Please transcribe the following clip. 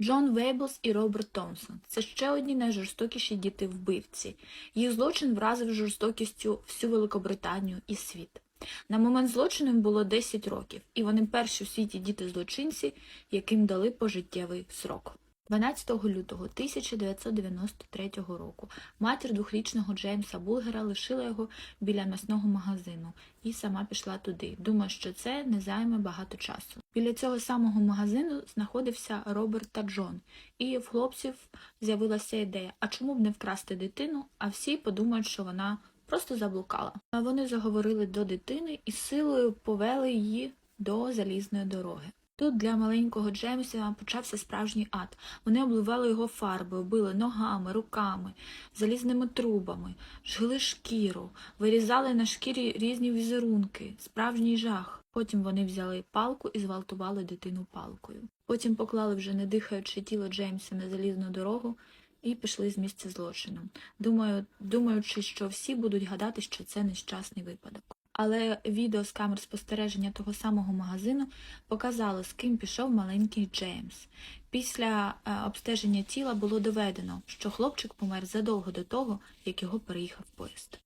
Джон Вейблс і Роберт Томпсон це ще одні найжорстокіші діти вбивці. Їх злочин вразив жорстокістю всю Великобританію і світ. На момент злочину їм було 10 років, і вони перші у світі діти-злочинці, яким дали пожиттєвий срок. 12 лютого 1993 року матір двохрічного Джеймса Булгера лишила його біля м'ясного магазину і сама пішла туди, думає, що це не займе багато часу. Біля цього самого магазину знаходився Роберт та Джон, і в хлопців з'явилася ідея: а чому б не вкрасти дитину? А всі подумають, що вона просто заблукала. А вони заговорили до дитини і силою повели її до залізної дороги. Тут для маленького Джеймса почався справжній ад. Вони обливали його фарбою, били ногами, руками, залізними трубами, жгли шкіру, вирізали на шкірі різні візерунки, справжній жах. Потім вони взяли палку і зґвалтували дитину палкою. Потім поклали вже не дихаюче тіло Джеймса на залізну дорогу і пішли з місця злочину, думаю, думаючи, що всі будуть гадати, що це нещасний випадок. Але відео з камер спостереження того самого магазину показало, з ким пішов маленький Джеймс. Після е, обстеження тіла було доведено, що хлопчик помер задовго до того, як його переїхав поїзд.